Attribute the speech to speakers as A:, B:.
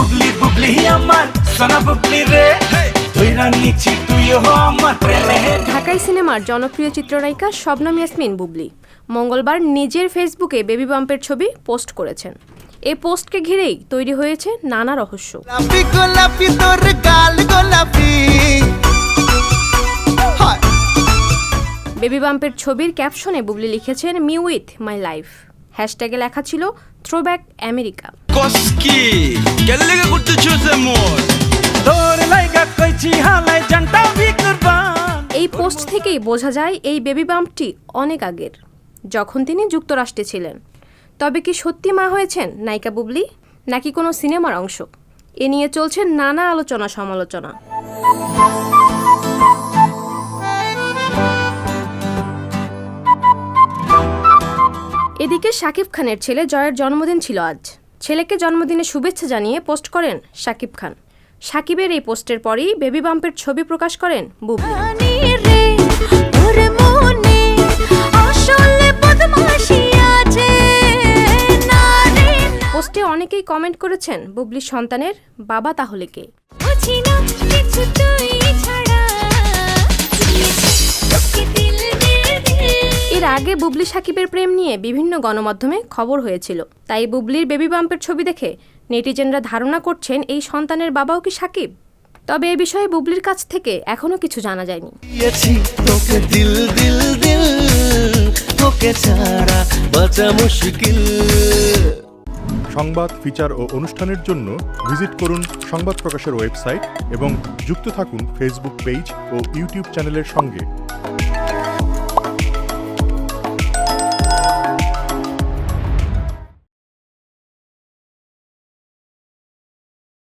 A: বুবলি বুবলি আমার সোনা বুবলি রে। আমার
B: ঢাকাই সিনেমার জনপ্রিয় চিত্রনায়িকা শবনম ইয়াসমিন বুবলি মঙ্গলবার নিজের ফেসবুকে বেবি বাম্পের ছবি পোস্ট করেছেন। এ পোস্টকে ঘিরেই তৈরি হয়েছে নানা রহস্য। বেবি বাম্পের ছবির ক্যাপশনে বুবলি লিখেছেন মি উইথ মাই লাইফ হ্যাশট্যাগে লেখা ছিল থ্রোব্যাক আমেরিকা এই পোস্ট থেকেই বোঝা যায় এই বেবি বাম্পটি অনেক আগের, যখন তিনি যুক্তরাষ্ট্রে ছিলেন। তবে কি সত্যি মা হয়েছেন নায়িকা বুবলি, নাকি কোনো সিনেমার অংশ? এ নিয়ে চলছে নানা আলোচনা সমালোচনা। এদিকে শাকিব খানের ছেলে জয়ের জন্মদিন ছিল আজ। ছেলেকে জন্মদিনে শুভেচ্ছা জানিয়ে পোস্ট করেন শাকিব খান। শাকিবের এই পোস্টের পরেই বেবি বাম্পের ছবি প্রকাশ করেন বুবলি। পোস্টে অনেকেই কমেন্ট করেছেন বুবলির সন্তানের বাবা তাহলে কে? এর আগে বুবলি সাকিবের প্রেম নিয়ে বিভিন্ন গণমাধ্যমে খবর হয়েছিল। তাই বুবলির বেবি বাম্পের ছবি দেখে নেটিজেনরা ধারণা করছেন এই সন্তানের বাবাও কি সাকিব? তবে এ বিষয়ে বুবলির কাছ থেকে এখনও কিছু জানা যায়নি।
C: সংবাদ ফিচার ও অনুষ্ঠানের জন্য ভিজিট করুন সংবাদ প্রকাশের ওয়েবসাইট এবং যুক্ত থাকুন ফেসবুক পেজ ও ইউটিউব চ্যানেলের সঙ্গে।